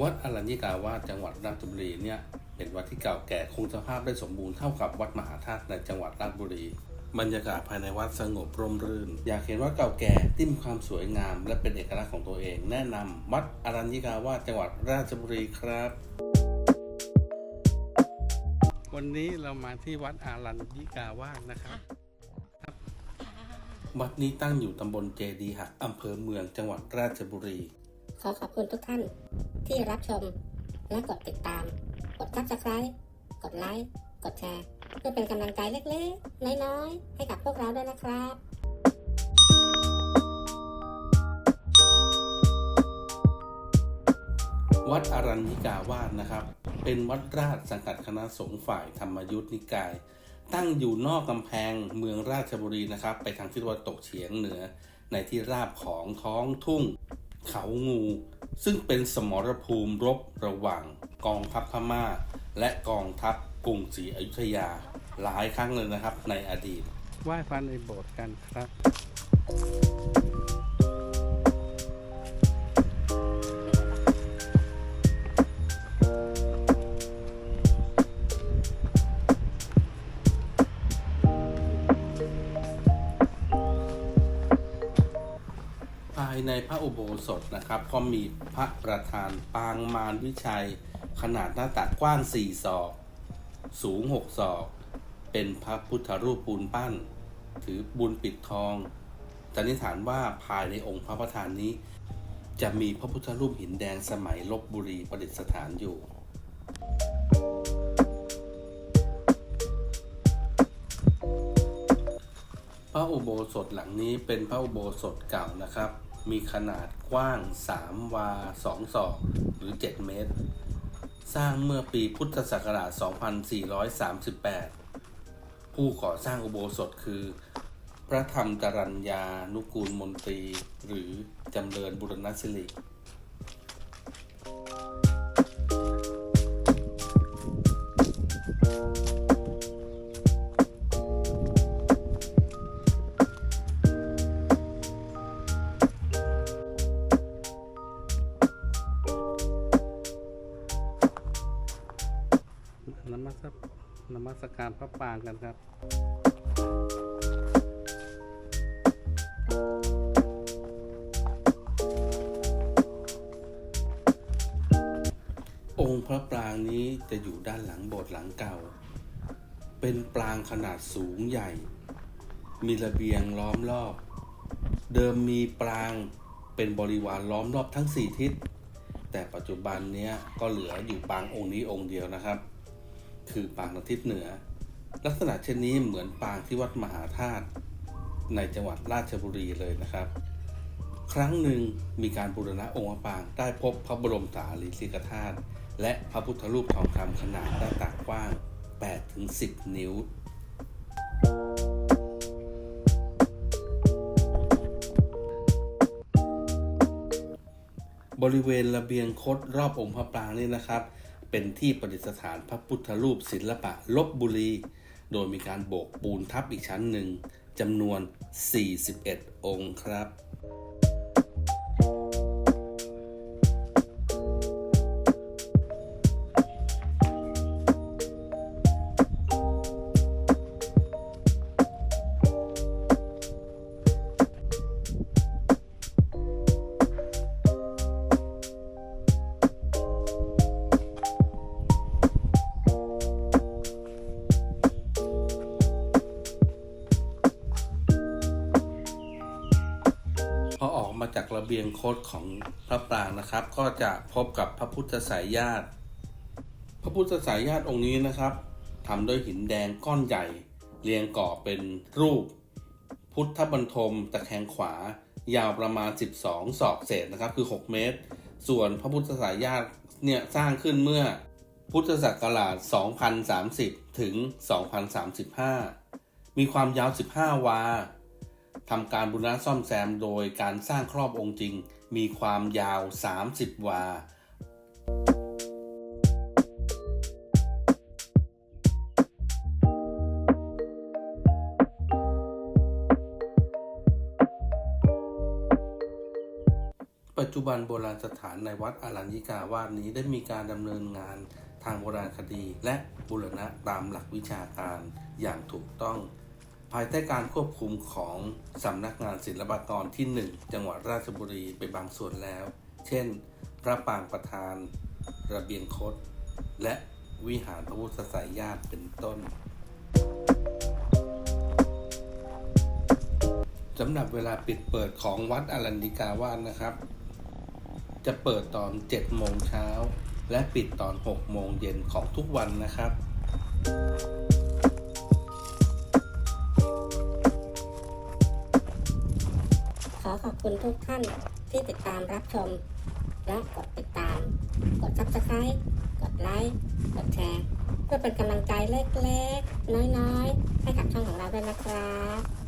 วัดอรัญญิกาวาสจังหวัดราชบุรีเนี่ยเป็นวัดที่เก่าแก่คงสภาพได้สมบูรณ์เท่ากับวัดมหาธาตุในจังหวัดราชบุรี บรรยากาศภายในวัดสงบร่มรื่น อยากเห็นวัดเก่าแก่ที่มีความสวยงาม และเป็นเอกลักษณ์ของตัวเอง แนะนำวัดอรัญญิกาวาสจังหวัดราชบุรีครับ วันนี้เรามาที่วัดอารัญญิกาวาสนะครับวัดนี้ตั้งอยู่ตำบลเจดีหักอำเภอเมืองจังหวัดราชบุรี ขอขอบคุณทุกท่าน ที่รับชม และกดติดตาม กด subscribe กดไลค์ กดแชร์ เพื่อเป็นกำลังใจเล็กๆ น้อยๆ ให้กับพวกเราด้วยนะครับวัดอรัญญิกาวาสนะครับ เป็นวัดราชสังกัดคณะสงฆ์ฝ่ายธรรมยุทธนิกาย ตั้งอยู่นอกกำแพงเมืองราชบุรีนะครับ ไปทางทิศตะวันตกเฉียงเหนือ ในที่ราบของท้องทุ่ง เขางู ซึ่งเป็นสมรภูมิรบระหว่างกองทัพพม่า และกองทัพกรุงศรีอยุธยาหลายครั้งเลยนะครับในอดีตไหว้พระในโบสถ์กันครับายในพระอุโบสถนะครับ ก็มีพระประธานปางมารวิชัย ขนาดหน้าตักกว้าง 4 ศอก สูง 6 ศอก เป็นพระพุทธรูปปูนปั้น ถือบุญปิดทองสันนิษฐานว่าภายในองค์พระประธานนี้ จะมีพระพุทธรูปหินแดงสมัยลบบุรีประดิษฐานอยู่พระอุโบสถหลังนี้เป็นพระอุโบสถเก่านะครับ มีขนาดกว้าง 3 วา 2 ศอก หรือ 7 เมตร สร้างเมื่อปีพุทธศักราช 2438 ผู้ก่อสร้างอุโบสถคือ พระธรรมจรัญญานุกูลมนตรี หรือจำเริญบุรณศิริ นมัสนมัสการพระปางกันครับองค์พระปรางนี้จะอยู่ด้านหลังโบสถ์หลังเก่า เป็นปรางขนาดสูงใหญ่ มีระเบียงล้อมรอบ เดิมมีปรางเป็นบริวารล้อมรอบทั้งสี่ทิศ แต่ปัจจุบันเนี้ยก็เหลืออยู่ปางองค์นี้องค์เดียวนะครับ คือปางทางทิศเหนือ ลักษณะเช่นนี้เหมือนปางที่วัดมหาธาตุในจังหวัดราชบุรีเลยนะครับ ครั้งหนึ่งมีการบูรณะองค์ปางได้พบพระบรมสารีริกธาตุและพระพุทธรูปทองคำขนาดหน้าตักกว้าง 8-10 นิ้วบริเวณระเบียงคดรอบองค์พระปรางนี่นะครับ เป็นที่ประดิษฐานพระพุทธรูปศิลปะลบบุรี โดยมีการโบกปูนทับอีกชั้นหนึ่งจำนวน 41 องค์ครับ มาจากระเบียงโคดของพระปรางนะครับ ก็จะพบกับพระพุทธสายญาติ พระพุทธสายญาติองค์นี้นะครับทำด้วยหินแดงก้อนใหญ่ เรียงก่อเป็นรูป พุทธบรรทมตะแคงขวา ยาวประมาณ 12 ศอกเศษนะครับคือ 6 เมตร ส่วนพระพุทธสายญาติเนี่ยสร้างขึ้นเมื่อพุทธศักราช 2030 ถึง 2035 มีความยาว 15 วา ทำการบูรณะซ่อมแซมโดยการสร้างครอบองค์จริง มีความยาว 30 วา ปัจจุบันโบราณสถานในวัดอรัญญิกาวาสนี้ได้มีการดำเนินงานทางโบราณคดีและบูรณะตามหลักวิชาการอย่างถูกต้อง ภายใต้การควบคุมของสำนักงานศิลปากรที่ 1 จังหวัดราชบุรีไปบางส่วนแล้ว เช่น พระปางประธาน ระเบียงคดและวิหารพระพุทธไสยญาติเป็นต้นสำหรับเวลาปิดเปิดของวัดอรัญญิกาวาสนะครับ จะเปิดตอน 7 โมงเช้า และปิดตอน 6 โมงเย็นของทุกวันนะครับขอ ขอบคุณทุกท่านที่ติดตามรับชม และกดติดตาม กด subscribe กดไลค์กดแชร์เพื่อเป็นกำลังใจเล็กๆ น้อยๆ ให้กับช่องของเราด้วยนะครับ